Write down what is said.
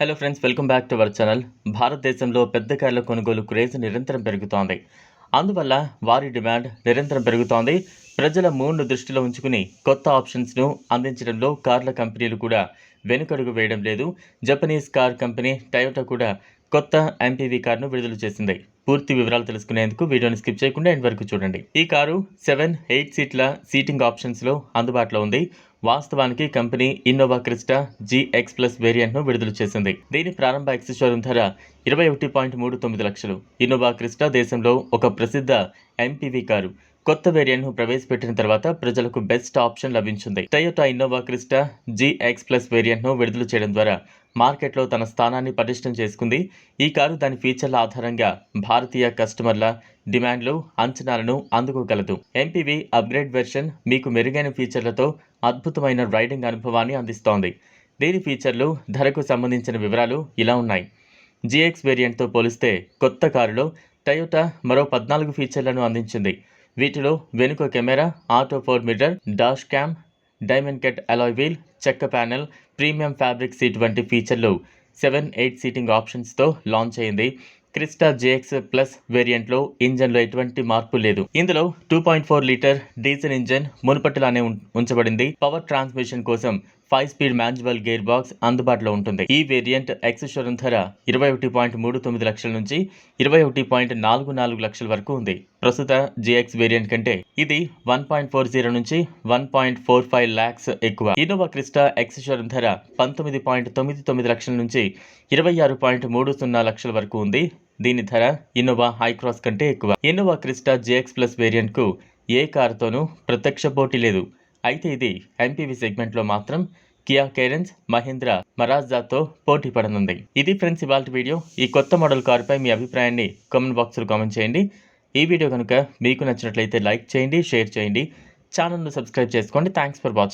Hello friends welcome back to our channel భారతదేశంలో పెద్ద కార్ల కొనుగోలు క్రేజ్ నిరంతరం పెరుగుతోంది. అందువల్ల వారి డిమాండ్ నిరంతరం పెరుగుతోంది. ప్రజల మూడ్ను దృష్టిలో ఉంచుకుని కొత్త ఆప్షన్స్ను అందించడంలో కార్ల కంపెనీలు కూడా వెనుకడుగు వేయడం లేదు. జపనీస్ కార్ కంపెనీ టయోటా కూడా కొత్త ఎంపీవీ కార్ను విడుదల చేసింది. పూర్తి వివరాలు తెలుసుకునేందుకు వీడియోని స్కిప్ చేయకుండా ఎండ్ వరకు చూడండి. ఈ కారు సెవెన్ ఎయిట్ సీట్ల సీటింగ్ ఆప్షన్స్లో అందుబాటులో ఉంది. వాస్తవానికి company Innova Crysta GX plus వేరియంట్ను విడుదల చేసింది. దీని ప్రారంభ ఎక్స్ షోరూమ్ ధర ఇరవై ఒకటి పాయింట్ మూడు తొమ్మిది లక్షలు. ఇన్నోవా క్రిస్టా దేశంలో ఒక ప్రసిద్ధ ఎంపీవీ కారు. కొత్త వేరియంట్ను ప్రవేశపెట్టిన తర్వాత ప్రజలకు బెస్ట్ ఆప్షన్ లభించింది. Toyota Innova Crysta GX plus వేరియంట్ను విడుదల చేయడం ద్వారా మార్కెట్లో తన స్థానాన్ని పటిష్టం చేసుకుంది. ఈ కారు దాని ఫీచర్ల ఆధారంగా భారతీయ కస్టమర్ల డిమాండ్లు అంచనాలను అందుకోగలదు. ఎంపీవీ అప్గ్రేడ్ వెర్షన్ మీకు మెరుగైన ఫీచర్లతో అద్భుతమైన రైడింగ్ అనుభవాన్ని అందిస్తోంది. దీని ఫీచర్లు ధరకు సంబంధించిన వివరాలు ఇలా ఉన్నాయి. జీఎక్స్ వేరియంట్తో పోలిస్తే కొత్త కారులో టయోటా మరో పద్నాలుగు ఫీచర్లను అందించింది. వీటిలో వెనుక camera auto four mirror dash cam diamond cut alloy wheel చెక్క ప్యానెల్ ప్రీమియం ఫ్యాబ్రిక్ సీట్ వంటి ఫీచర్లు సెవెన్ ఎయిట్ సీటింగ్ ఆప్షన్స్తో లాంచ్ అయింది. క్రిస్టా జేఎక్స్ ప్లస్ వేరియంట్లో ఇంజన్లో ఎటువంటి మార్పు లేదు. ఇందులో two point four litre diesel engine మునుపటిలానే ఉంచబడింది. పవర్ ట్రాన్స్మిషన్ కోసం five speed manual gear box అందుబాటులో ఉంటుంది. ఈ వేరియంట్ ఎక్స్ షోరూమ్ ధర ఇరవై ఒకటి పాయింట్ మూడు తొమ్మిది లక్షల నుంచి ఇరవై ఒకటి పాయింట్ నాలుగు నాలుగు లక్షల వరకు ఉంది. ప్రస్తుత జిఎక్స్ వేరియంట్ కంటే ఇది వన్ పాయింట్ ఫోర్ జీరో నుంచి one point four five lakhs ఎక్కువ. ఇన్నోవా క్రిస్టా ఎక్స్ షోరూమ్ ధర పంతొమ్మిది పాయింట్ తొమ్మిది తొమ్మిది లక్షల నుంచి ఇరవై ఆరు పాయింట్ మూడు సున్నా లక్షల వరకు ఉంది. దీని ధర ఇన్నోవా హైక్రాస్ కంటే ఎక్కువ. ఇన్నోవా క్రిస్టా జేఎక్స్ ప్లస్ వేరియంట్కు ఏ కారుతోనూ ప్రత్యక్ష పోటీ లేదు. అయితే ఇది ఎంపీవీ సెగ్మెంట్లో మాత్రం కియా కేరెన్స్ మహీంద్ర మరాజ్దాతో పోటీ పడనుంది. ఇది ఫ్రెండ్స్ ఇవాళ వీడియో. ఈ కొత్త మోడల్ కారుపై మీ అభిప్రాయాన్ని కామెంట్ బాక్స్లో కామెంట్ చేయండి. ఈ వీడియో కనుక మీకు నచ్చినట్లయితే లైక్ చేయండి షేర్ చేయండి. ఛానల్ను సబ్స్క్రైబ్ చేసుకోండి. Thanks for watching